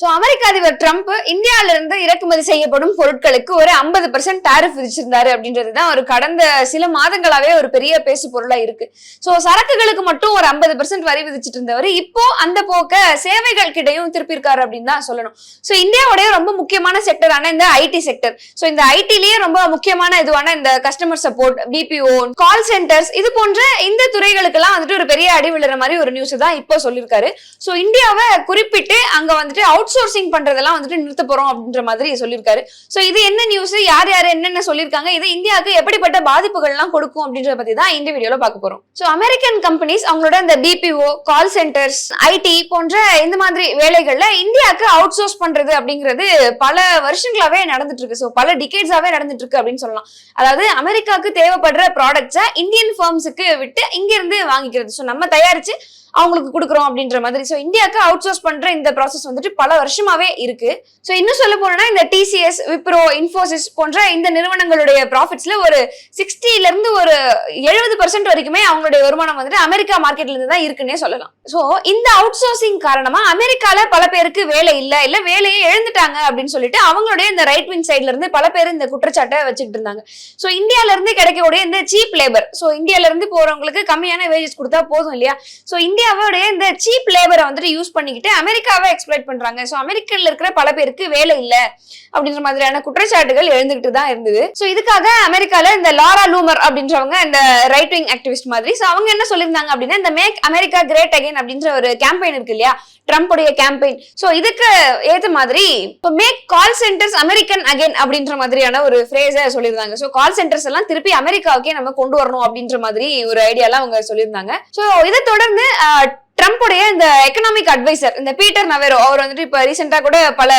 So அமெரிக்க அதிபர் Trump இந்தியால இருந்து இறக்குமதி செய்யப்படும் பொருட்களுக்கு ஒரு ஐம்பது பர்சன்ட் டாரிஃப் விதிச்சிருந்தாரு அப்படின்றதுதான் ஒரு கடந்த சில மாதங்களாவே ஒரு பெரிய பேசு பொருளா இருக்கு. சோ சரக்குகளுக்கு மட்டும் ஒரு ஐம்பது பர்சன்ட் வரி விதிச்சிட்டு இருந்தவர் இப்போ அந்த போக்க சேவைகள் கிட்டையும் திருப்பியிருக்காரு அப்படின்னு தான் சொல்லணும். சோ இந்தியாவுடைய ரொம்ப முக்கியமான செக்டரான இந்த ஐடி செக்டர் சோ இந்த ஐடிலயே ரொம்ப முக்கியமான இதுவான இந்த customer support BPO call centres இது போன்ற இந்த துறைகளுக்கெல்லாம் வந்துட்டு ஒரு பெரிய அடி விழுற மாதிரி ஒரு நியூஸ் தான் இப்போ சொல்லியிருக்காரு. சோ இந்தியாவை குறிப்பிட்டு அங்க வந்துட்டு அவுட் அவுட் சோர்சிங் பண்றதெல்லாம் வந்துட்டு நிறுத்த போறோம் அப்படின்ற மாதிரி சொல்லியிருக்காரு. சோ இது என்ன நியூஸ் யார் யார் என்னென்ன சொல்லியிருக்காங்க? இது இந்தியாவுக்கு எப்படிப்பட்ட பாதிப்புகள் எல்லாம் கொடுக்கும் அப்படின்றத பத்தி தான் இந்த வீடியோல பார்க்க போறோம். சோ அமெரிக்கன் கம்பெனிஸ் அவங்களோட இந்த பிபிஓ கால் சென்டர்ஸ் ஐடி போன்ற இந்த மாதிரி வேலைகள்ல இந்தியாவுக்கு அவுட் சோர்ஸ் பண்றது அப்படிங்கிறது பல வருஷங்களாவே நடந்துட்டு இருக்கு. சோ பல டிகேட்ஸாவே நடந்துட்டு இருக்கு அப்படின்னு சொல்லலாம். அதாவது அமெரிக்காவுக்கு தேவைப்படுற ப்ராடக்ட்ஸை இந்தியன் ஃபர்ம்ஸுக்கு விட்டு இங்க இருந்து வாங்கிக்கிறது. ஸோ நம்ம தயாரிச்சு அவங்களுக்கு கொடுக்குறோம் அப்படின்ற மாதிரி. ஸோ இந்தியாவுக்கு அவுட் சோர்ஸ் பண்ற இந்த ப்ராசஸ் வந்துட்டு பல வருஷமாவே இருக்கு. ஸோ இன்னும் சொல்ல போனா இந்த டிசிஎஸ் விப்ரோ இன்ஃபோசிஸ் போன்ற இந்த நிறுவனங்களுடைய ப்ராஃபிட்ஸ்ல ஒரு சிக்ஸ்டில இருந்து ஒரு எழுபது பர்சன்ட் வரைக்குமே அவங்களுடைய வருமானம் வந்துட்டு அமெரிக்கா மார்க்கெட்ல இருந்து தான் இருக்குன்னே சொல்லலாம். ஸோ இந்த அவுட் சோர்சிங் காரணமா அமெரிக்கால பல பேருக்கு வேலை இல்லை இல்ல வேலையை எழுந்துட்டாங்க அப்படின்னு சொல்லிட்டு அவங்களுடைய இந்த ரைட் விங் சைட்ல இருந்து பல பேர் இந்த குற்றச்சாட்டை வச்சுட்டு இருந்தாங்க. ஸோ இந்தியால இருந்து கிடைக்கக்கூடிய இந்த சீப் லேபர் ஸோ இந்தியால இருந்து போறவங்களுக்கு கம்மியான வேஜஸ் கொடுத்தா போதும் இல்லையா? ஸோ இந்தியா இந்தியாவோட இந்த சீப் லேபரை வந்துட்டு யூஸ் பண்ணிக்கிட்டு அமெரிக்காவை எக்ஸ்பிளைட் பண்றாங்க. ஸோ அமெரிக்கன்ல இருக்கிற பல பேருக்கு வேலை இல்ல அப்படின்ற மாதிரியான குற்றச்சாட்டுகள் எழுந்துகிட்டு தான் இருந்தது. ஸோ இதுக்காக அமெரிக்கால இந்த லாரா லூமர் அப்படின்றவங்க இந்த ரைட் விங் ஆக்டிவிஸ்ட் மாதிரி ஸோ அவங்க என்ன சொல்லியிருந்தாங்க அப்படின்னா இந்த மேக் அமெரிக்கா கிரேட் அகைன் அப்படின்ற ஒரு கேம்பெயின் இருக்கு இல்லையா? ட்ரம்ப்புடைய கேம்பெயின் ஸோ இதுக்கு ஏத்த மாதிரி இப்போ make call centres American again அப்படின்ற மாதிரியான ஒரு ஃப்ரேஸை சொல்லியிருந்தாங்க. ஸோ கால் சென்டர்ஸ் எல்லாம் திருப்பி அமெரிக்காவுக்கே நம்ம கொண்டு வரணும் அப்படின்ற மாதிரி ஒரு ஐடியாலாம் அவங்க சொல்லியிருந்தாங்க. ஸோ இதை தொடர்ந்து ஆஹ், ட்ரம்ப்புடைய இந்த எக்கனாமிக் அட்வைசர் இந்த பீட்டர் நவேரோ அவர் வந்துட்டு இப்ப ரீசெண்டா கூட பல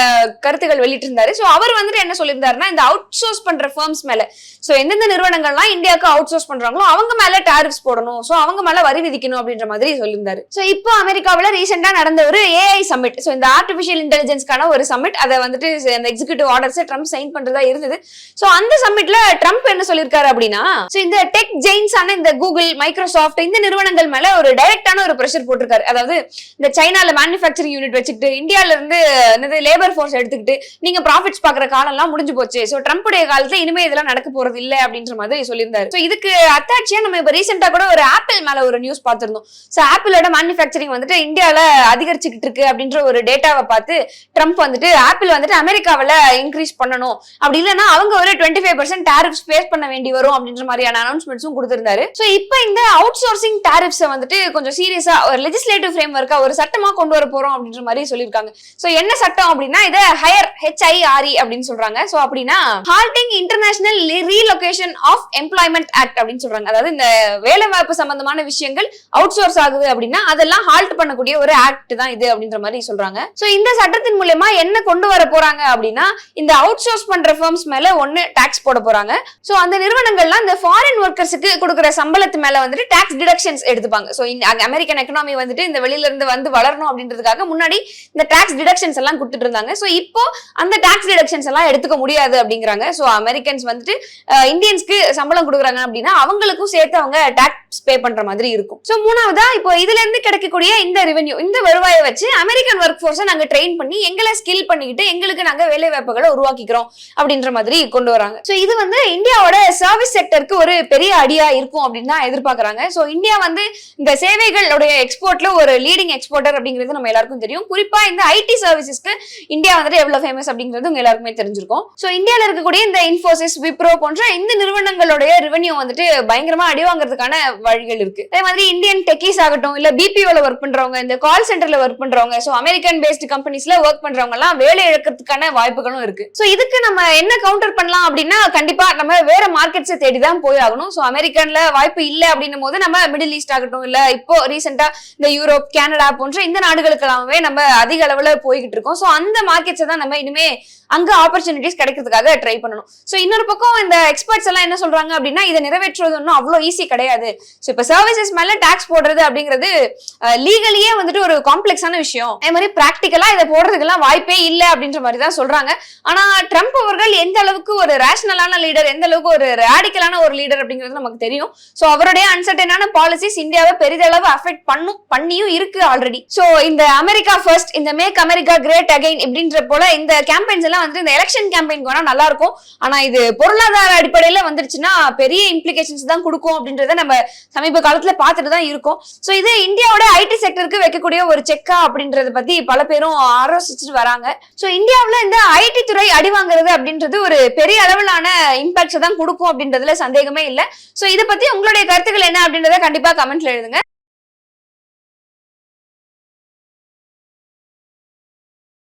கருத்துக்கள் வெளியிட்டு இருந்தாரு சோ அவர் வந்துட்டு என்ன சொல்லியிருந்தாருன்னா இந்த அவுட் சோர்ஸ் பண்ற ஃபர்ம்ஸ் மேல சோ எந்தெந்த நிறுவனங்கள்லாம் இந்தியாவுக்கு அவுட் சோர்ஸ் பண்றாங்களோ அவங்க மேல டாரிஃப்ஸ் போடணும். சோ அவங்க மேல வரி விதிக்கணும் அப்படின்ற மாதிரி சொல்லியிருந்தாரு. சோ இப்போ அமெரிக்காவில ரீசெண்டா நடந்த ஒரு ஏஐ சமிட் சோ இந்த ஆர்டிபிஷியல் இன்டெலிஜென்ஸ்க்கான ஒரு சமிட் அதை வந்துட்டு அந்த எக்ஸிகூட்டிவ் ஆர்டர்ஸ் ட்ரம்ப் சைன் பண்றதா இருந்தது. சோ அந்த சமிட்ல ட்ரம்ப் என்ன சொல்லியிருக்காரு அப்படின்னா சோ இந்த டெக் ஜெயின்ஸ் ஆன இந்த கூகுள் மைக்ரோசாஃப்ட் இந்த நிறுவனங்கள் மேல ஒரு டைரக்டான ஒரு ப்ரெஷர் போட்டிருக்காரு. அதாவது இந்த சைனால மேனுஃபேக்சரிங் யூனிட் வச்சுக்கிட்டு இந்தியால இருந்து என்னது லேபர் ஃபோர்ஸ் எடுத்துக்கிட்டு நீங்க ப்ராஃபிட்ஸ் பாக்குற காலம் எல்லாம் முடிஞ்சு போச்சு. சோ ட்ரம்ப்புடைய காலத்துல இனிமே இதெல்லாம் நடக்க போறது இல்ல அப்படின்ற மாதிரி சொல்லியிருந்தாரு. சோ இதுக்கு அத்தாட்சியா நம்ம இப்ப ரீசெண்டா கூட ஒரு ஆப்பிள் மேல ஒரு நியூஸ் பார்த்திருந்தோம். சோ ஆப்பிளோட மேனுஃபேக்சரிங் வந்துட்டு இந்தியால அதிகரிச்சுக்கிட்டு இருக்கு அப்படின்ற ஒரு டேட்டாவை பார்த்து ட்ரம்ப் வந்துட்டு ஆப்பிள் வந்துட்டு அமெரிக்காவில இன்க்ரீஸ் பண்ணணும். அப்படி இல்லைன்னா அவங்க ஒரு twenty five percent tariffs face பண்ண வேண்டி வரும் அப்படின்ற மாதிரியான அனௌன்ஸ்மெண்ட்ஸும் கொடுத்திருந்தாரு. சோ இப்போ இந்த அவுட் சோர்சிங் டேரிஃப்ஸை வந்துட்டு கொஞ்சம் சீரியஸா ஒரு லெஜிஸ்லேட்டிவ் ஃப்ரேம் ஒர்க்கா ஒரு சட்டமா கொண்டு வர போறோம் அப்படின்ற மாதிரி சொல்லியிருக்காங்க. சோ என்ன சட்டம் அப்படின்னா இதை ஹையர் ஹெச்ஐஆர்இ அப்படின்னு சொல்றாங்க. சோ அப்படின்னா halting international relocation of employment act அப்படின்னு சொல்றாங்க. அதாவது இந்த வேலை வாய்ப்பு சம்பந்தமான விஷயங்கள் அவுட் சோர்ஸ் ஆகுது அப்படின்னா அதெல்லாம் ஹால்ட் பண்ணக்கூடிய ஒரு ஆக்ட் தான் இது அப்படின்ற மாதிரி சொல்றாங்க. சோ இந்த சட்டத்தின் மூலயமா என்ன கொண்டு வர போறாங்க அப்படின்னா இந்த அவுட் சோர்ஸ் பண்ற ஃபர்ம்ஸ் மேல ஒன்னு டாக்ஸ் போட போறாங்க. சோ அந்த நிறுவனங்கள்லாம் இந்த ஃபாரின் ஒர்க்கர்ஸுக்கு கொடுக்குற சம்பளத்து மேல வந்துட்டு டாக்ஸ் டிடக்ஷன்ஸ் எடுத்துப்பாங்க. சோ இந்த அமெரிக்கன் எக்கனாமி வந்துட்டு இந்த வெளியில இருந்து வந்து வளரணும் அப்படின்றதுக்காக முன்னாடி இந்த டாக்ஸ் டிடக்ஷன்ஸ் எல்லாம் கொடுத்துட்டு இருந்தாங்க. ஸோ இப்போ அந்த டாக்ஸ் டிடக்ஷன்ஸ் எல்லாம் எடுத்துக்க முடியாது அப்படிங்கிறாங்க. ஸோ அமெரிக்கன்ஸ் வந்துட்டு இந்தியன்ஸ்க்கு சம்பளம் கொடுக்குறாங்க அப்படின்னா அவங்களுக்கும் சேர்த்து அவங்க டாக்ஸ் பே பண்ற மாதிரி இருக்கும். ஸோ மூணாவதா இப்போ இதுல இருந்து கிடைக்கக்கூடிய இந்த ரெவென்யூ இந்த வருவாயை வச்சு அமெரிக்கன் ஒர்க் ஃபோர்ஸை நாங்க ட்ரெயின் பண்ணி எங்களை ஸ்கில் பண்ணிக்கிட்டு எங்களுக்கு நாங்க வேலை வாய்ப்புகளை உருவாக்கிக்கிறோம் அப்படின்ற மாதிரி கொண்டு வராங்க. சோ இது வந்து இந்தியாவோட சர்வீஸ் செக்டருக்கு ஒரு பெரிய அடியா இருக்கும் அப்படின்னு தான் எதிர்பார்க்கறாங்க. சோ இந்தியா வந்து இந்த சேவைகளுடைய எக்ஸ்போர்ட் எக்ஸ்போர்ட்ல ஒரு லீடிங் எக்ஸ்போர்ட்டர் அப்படிங்கிறது நம்ம எல்லாருக்கும் தெரியும். குறிப்பா இந்த ஐடி சர்வீசஸ்க்கு இந்தியா வந்துட்டு எவ்வளவு ஃபேமஸ் அப்படிங்கிறது உங்க எல்லாருக்குமே தெரிஞ்சிருக்கும். சோ இந்தியால இருக்கக்கூடிய இந்த இன்ஃபோசிஸ் விப்ரோ போன்ற இந்த நிறுவனங்களுடைய ரெவன்யூ வந்துட்டு பயங்கரமா அடி வாங்குறதுக்கான வழிகள் இருக்கு. அதே மாதிரி இந்தியன் டெக்கீஸ் ஆகட்டும் இல்ல பிபிஓல ஒர்க் பண்றவங்க இந்த கால் சென்டர்ல ஒர்க் பண்றவங்க சோ அமெரிக்கன் பேஸ்ட் கம்பெனிஸ்ல ஒர்க் பண்றவங்க எல்லாம் வேலை இழக்கிறதுக்கான வாய்ப்புகளும் இருக்கு. சோ இதுக்கு நம்ம என்ன கவுண்டர் பண்ணலாம் அப்படின்னா கண்டிப்பா நம்ம வேற மார்க்கெட்ஸை தேடி தான் போய் ஆகணும். சோ அமெரிக்கன்ல வாய்ப்பு இல்ல அப்படின்னும் போது நம்ம மிடில் ஈஸ்ட் ஆகட்டும் இல்ல இப்போ ரீசெண்டா இந்த யூரோப் கனடா போன்ற இந்த நாடுகளுக்கெல்லாமே நம்ம அதிக அளவுல போய்கிட்டு இருக்கோம். ஸோ அந்த மார்க்கெட்ஸை தான் நம்ம இனிமே அங்க ஆப்பர்ச்சுனிட்டிஸ் கிடைக்கிறதுக்காக ட்ரை பண்ணணும். ஸோ இன்னொரு பக்கம் இந்த எக்ஸ்பர்ட்ஸ் எல்லாம் என்ன சொல்றாங்க அப்படின்னா இதை நிறைவேற்றுவது ஒன்றும் அவ்வளோ ஈஸி கிடையாது. ஸோ இப்போ சர்வீசஸ் மேல டாக்ஸ் போடுறது அப்படிங்கிறது லீகலியே வந்துட்டு ஒரு காம்ப்ளெக்ஸான விஷயம். அதே மாதிரி ப்ராக்டிக்கலா இதை போடுறதுக்கெல்லாம் வாய்ப்பே இல்லை அப்படின்ற மாதிரி தான் சொல்றாங்க. ஆனா ட்ரம்ப் அவர்கள் எந்த அளவுக்கு ஒரு ரேஷனலான லீடர் எந்த அளவுக்கு ஒரு ரேடிக்கலான ஒரு லீடர் அப்படிங்கிறது நமக்கு தெரியும். ஸோ அவருடைய அன்சர்டனான பாலிசிஸ் இந்தியாவை பெரிதளவு அஃபெக்ட் பண்ணும் பண்ணியும் இருக்கு ஆல்ரெடி சோ இந்த அமெரிக்கா ஃபர்ஸ்ட் இந்த மேக் அமெரிக்கா கிரேட் அகைன் இப்படின்ற போல இந்த கேம்பெயின்ஸ் எல்லாம் வந்து இந்த எலெக்ஷன் கேம்பெயின் வேணா நல்லா இருக்கும். ஆனா இது பொருளாதார அடிப்படையில வந்துருச்சுன்னா பெரிய இம்ப்ளிகேஷன்ஸ் தான் கொடுக்கும் அப்படின்றத நம்ம சமீப காலத்துல பார்த்துட்டு தான் இருக்கோம். சோ இது இந்தியாவோட ஐடி செக்டருக்கு வைக்கக்கூடிய ஒரு செக்கா அப்படின்றத பத்தி பல பேரும் ஆலோசிச்சுட்டு வராங்க. சோ இந்தியாவில் இந்த ஐடி துறை அடி வாங்குறது அப்படின்றது ஒரு பெரிய அளவிலான இம்பாக்ட்ஸ் தான் கொடுக்கும் அப்படின்றதுல சந்தேகமே இல்லை. சோ இதை பத்தி உங்களுடைய கருத்துக்கள் என்ன அப்படின்றத கண்டிப்பா கமெண்ட்ல எழுதுங்க.